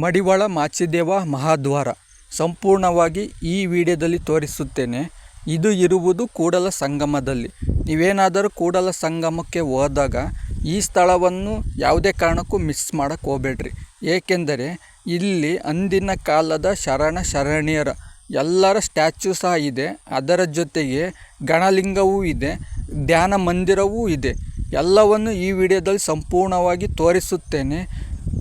ಮಡಿವಾಳ ಮಾಚಿದೇವ ಮಹಾದ್ವಾರ. ಸಂಪೂರ್ಣವಾಗಿ ಈ ವಿಡಿಯೋದಲ್ಲಿ ತೋರಿಸುತ್ತೇನೆ. ಇದು ಇರುವುದು ಕೂಡಲ ಸಂಗಮದಲ್ಲಿ. ನೀವೇನಾದರೂ ಕೂಡಲ ಸಂಗಮಕ್ಕೆ ಹೋದಾಗ ಈ ಸ್ಥಳವನ್ನು ಯಾವುದೇ ಕಾರಣಕ್ಕೂ ಮಿಸ್ ಮಾಡೋಕ್ಕೆ ಹೋಗಬೇಡ್ರಿ. ಏಕೆಂದರೆ ಇಲ್ಲಿ ಅಂದಿನ ಕಾಲದ ಶರಣ ಶರಣಿಯರ ಎಲ್ಲರ ಸ್ಟ್ಯಾಚ್ಯೂ ಸಹ ಇದೆ. ಅದರ ಜೊತೆಗೆ ಗಣಲಿಂಗವೂ ಇದೆ. ಧ್ಯಾನ ಮಂದಿರವೂ ಇದೆ. ಎಲ್ಲವನ್ನು ಈ ವಿಡಿಯೋದಲ್ಲಿ ಸಂಪೂರ್ಣವಾಗಿ ತೋರಿಸುತ್ತೇನೆ.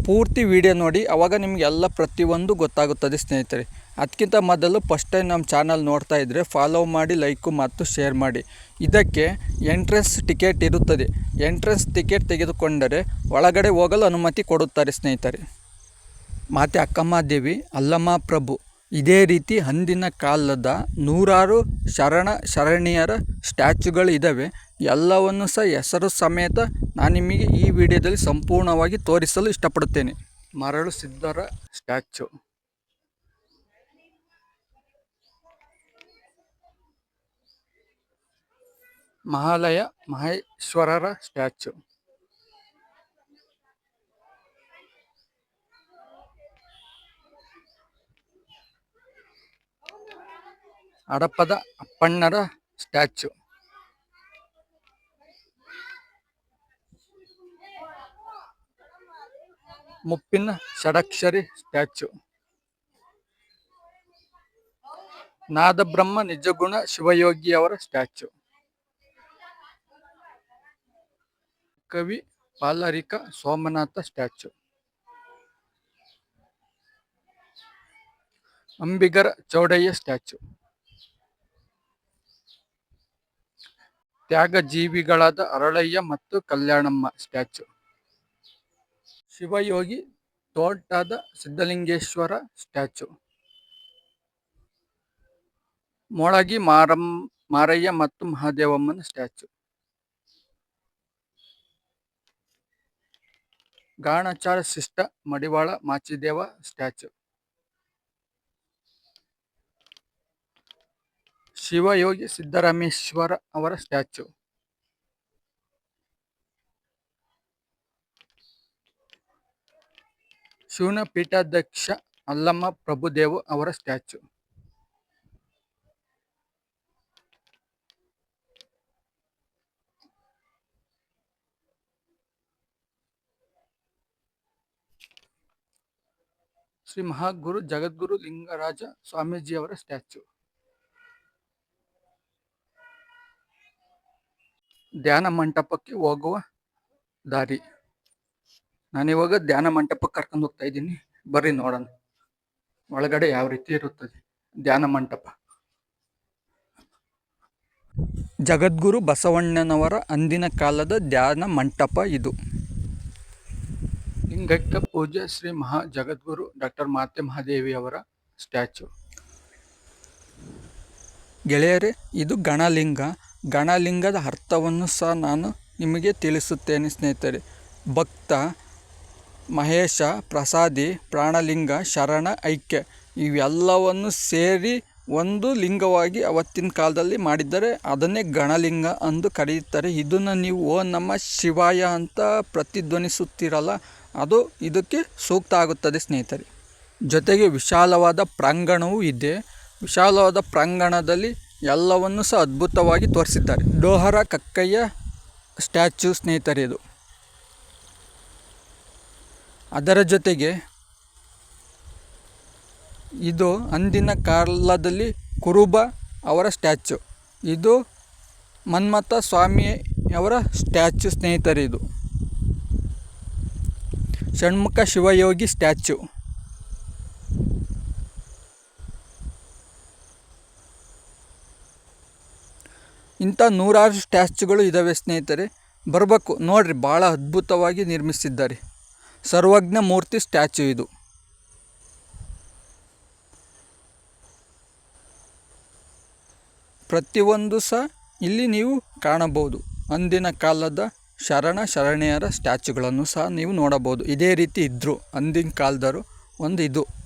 ಪೂರ್ತಿ ವಿಡಿಯೋ ನೋಡಿ ಆವಾಗ ನಿಮಗೆ ಎಲ್ಲ ಪ್ರತಿಯೊಂದು ಗೊತ್ತಾಗುತ್ತದೆ ಸ್ನೇಹಿತರೆ. ಅದಕ್ಕಿಂತ ಮೊದಲು ಫಸ್ಟ್ ಟೈಮ್ ನಮ್ಮ ಚಾನಲ್ ನೋಡ್ತಾ ಇದ್ದರೆ ಫಾಲೋ ಮಾಡಿ ಲೈಕು ಮತ್ತು ಶೇರ್ ಮಾಡಿ. ಇದಕ್ಕೆ ಎಂಟ್ರೆನ್ಸ್ ಟಿಕೆಟ್ ಇರುತ್ತದೆ. ಎಂಟ್ರೆನ್ಸ್ ಟಿಕೆಟ್ ತೆಗೆದುಕೊಂಡರೆ ಒಳಗಡೆ ಹೋಗಲು ಅನುಮತಿ ಕೊಡುತ್ತಾರೆ ಸ್ನೇಹಿತರೆ. ಮಾತೆ ಅಕ್ಕಮ್ಮ ದೇವಿ, ಅಲ್ಲಮ್ಮ ಪ್ರಭು, ಇದೇ ರೀತಿ ಅಂದಿನ ಕಾಲದ ನೂರಾರು ಶರಣ ಶರಣಿಯರ ಸ್ಟ್ಯಾಚುಗಳು ಇದ್ದಾವೆ ಎಲ್ಲವನ್ನು ಸಹ ಹೆಸರು ಸಮೇತ ನಾನು ನಿಮಗೆ ಈ ವಿಡಿಯೋದಲ್ಲಿ ಸಂಪೂರ್ಣವಾಗಿ ತೋರಿಸಲು ಇಷ್ಟಪಡುತ್ತೇನೆ. ಮರಳು ಸಿದ್ಧರ ಸ್ಟ್ಯಾಚು ಮಹಾಲಯ ಮಹೇಶ್ವರರ ಸ್ಟ್ಯಾಚು ಹಡಪದ ಅಪ್ಪಣ್ಣರ ಸ್ಟ್ಯಾಚು ಮುಪ್ಪಿನ ಷಡಕ್ಷರಿ ಸ್ಟ್ಯಾಚು ನಾದಬ್ರಹ್ಮ ನಿಜಗುಣ ಶಿವಯೋಗಿಯವರ ಸ್ಟ್ಯಾಚು ಕವಿ ಪಾಲರಿಕ ಸೋಮನಾಥ ಸ್ಟ್ಯಾಚು ಅಂಬಿಗರ ಚೌಡಯ್ಯ ಸ್ಟ್ಯಾಚು ತ್ಯಾಗಜೀವಿಗಳಾದ ಅರಳಯ್ಯ ಮತ್ತು ಕಲ್ಯಾಣಮ್ಮ ಸ್ಟ್ಯಾಚು ಶಿವಯೋಗಿ ತೋಟದ ಸಿದ್ಧಲಿಂಗೇಶ್ವರ ಸ್ಟ್ಯಾಚು. ಮೊಳಗಿ ಮಾರಂ, ಮಾರಯ್ಯ ಮತ್ತು ಮಹಾದೇವಮ್ಮನ ಸ್ಟ್ಯಾಚು. ಗಾಣಚಾರ ಶಿಷ್ಟ ಮಡಿವಾಳ ಮಾಚಿದೇವ ಸ್ಟ್ಯಾಚು. ಶಿವಯೋಗಿ ಸಿದ್ದರಾಮೇಶ್ವರ ಅವರ ಸ್ಟ್ಯಾಚು. ಶಿವನ ಪೀಠಾಧ್ಯಕ್ಷ ಅಲ್ಲಮ್ಮ ಪ್ರಭುದೇವ ಅವರ ಸ್ಟ್ಯಾಚು ಶ್ರೀ ಮಹಾಗುರು ಜಗದ್ಗುರು ಲಿಂಗರಾಜ ಸ್ವಾಮೀಜಿಯವರ ಸ್ಟ್ಯಾಚು ಧ್ಯಾನ ಮಂಟಪಕ್ಕೆ ಹೋಗುವ ದಾರಿ ನಾನಿವಾಗ ಧ್ಯಾನ ಮಂಟಪಕ್ಕೆ ಕರ್ಕೊಂಡು ಹೋಗ್ತಾ ಇದ್ದೀನಿ. ಬರ್ರಿ ನೋಡೋಣ. ಒಳಗಡೆ ಯಾವ ರೀತಿ ಇರುತ್ತದೆ? ಧ್ಯಾನ ಮಂಟಪ. ಜಗದ್ಗುರು ಬಸವಣ್ಣನವರ ಅಂದಿನ ಕಾಲದ ಧ್ಯಾನ ಮಂಟಪ ಇದು. ಲಿಂಗೈಕ್ಯ ಪೂಜೆ ಶ್ರೀ ಮಹಾ ಜಗದ್ಗುರು ಡಾಕ್ಟರ್ ಮಾತೆ ಮಹಾದೇವಿಯವರ ಸ್ಟ್ಯಾಚು. ಗೆಳೆಯರೇ, ಇದು ಗಣಲಿಂಗ. ಗಣಲಿಂಗದ ಅರ್ಥವನ್ನು ಸಹ ನಾನು ನಿಮಗೆ ತಿಳಿಸುತ್ತೇನೆ ಸ್ನೇಹಿತರೆ. ಭಕ್ತ ಮಹೇಶ, ಪ್ರಸಾದಿ, ಪ್ರಾಣಲಿಂಗ, ಶರಣ, ಐಕ್ಯ ಇವೆಲ್ಲವನ್ನು ಸೇರಿ ಒಂದು ಲಿಂಗವಾಗಿ ಅವತ್ತಿನ ಕಾಲದಲ್ಲಿ ಮಾಡಿದ್ದಾರೆ ಅದನ್ನೇ ಗಣಲಿಂಗ ಅಂದು ಕರೆಯುತ್ತಾರೆ. ಇದನ್ನು ನೀವು ಓ ನಮ್ಮ ಶಿವಾಯ ಅಂತ ಪ್ರತಿಧ್ವನಿಸುತ್ತೀರಲ್ಲ, ಅದು ಇದಕ್ಕೆ ಸೂಕ್ತ ಆಗುತ್ತದೆ ಸ್ನೇಹಿತರೆ. ಜೊತೆಗೆ ವಿಶಾಲವಾದ ಪ್ರಾಂಗಣವೂ ಇದೆ. ವಿಶಾಲವಾದ ಪ್ರಾಂಗಣದಲ್ಲಿ ಎಲ್ಲವನ್ನು ಸಹ ಅದ್ಭುತವಾಗಿ ತೋರಿಸಿದ್ದಾರೆ. ಡೋಹರ ಕಕ್ಕಯ್ಯ ಸ್ಟ್ಯಾಚ್ಯೂ ಸ್ನೇಹಿತರೆ ಇದು. ಅದರ ಜೊತೆಗೆ ಇದು ಅಂದಿನ ಕಾಲದಲ್ಲಿ ಕುರುಬ ಅವರ ಸ್ಟ್ಯಾಚು ಇದು ಮನ್ಮಥ ಸ್ವಾಮಿಯವರ ಸ್ಟ್ಯಾಚು ಸ್ನೇಹಿತರೆ ಇದು. ಷಣ್ಮುಖ ಶಿವಯೋಗಿ ಸ್ಟ್ಯಾಚು ಇಂಥ ನೂರಾರು ಸ್ಟ್ಯಾಚುಗಳು ಇದ್ದಾವೆ ಸ್ನೇಹಿತರೆ. ಬರಬೇಕು, ನೋಡ್ರಿ, ಭಾಳ ಅದ್ಭುತವಾಗಿ ನಿರ್ಮಿಸಿದ್ದಾರೆ. ಸರ್ವಜ್ಞ ಮೂರ್ತಿ ಸ್ಟ್ಯಾಚ್ಯೂ ಇದು. ಪ್ರತಿಯೊಂದು ಸಹ ಇಲ್ಲಿ ನೀವು ಕಾಣಬಹುದು. ಅಂದಿನ ಕಾಲದ ಶರಣ ಶರಣೆಯರ ಸ್ಟ್ಯಾಚುಗಳನ್ನು ಸಹ ನೀವು ನೋಡಬಹುದು. ಇದೇ ರೀತಿ ಇದ್ದರು ಅಂದಿನ ಕಾಲದವರು ಒಂದು ಇದು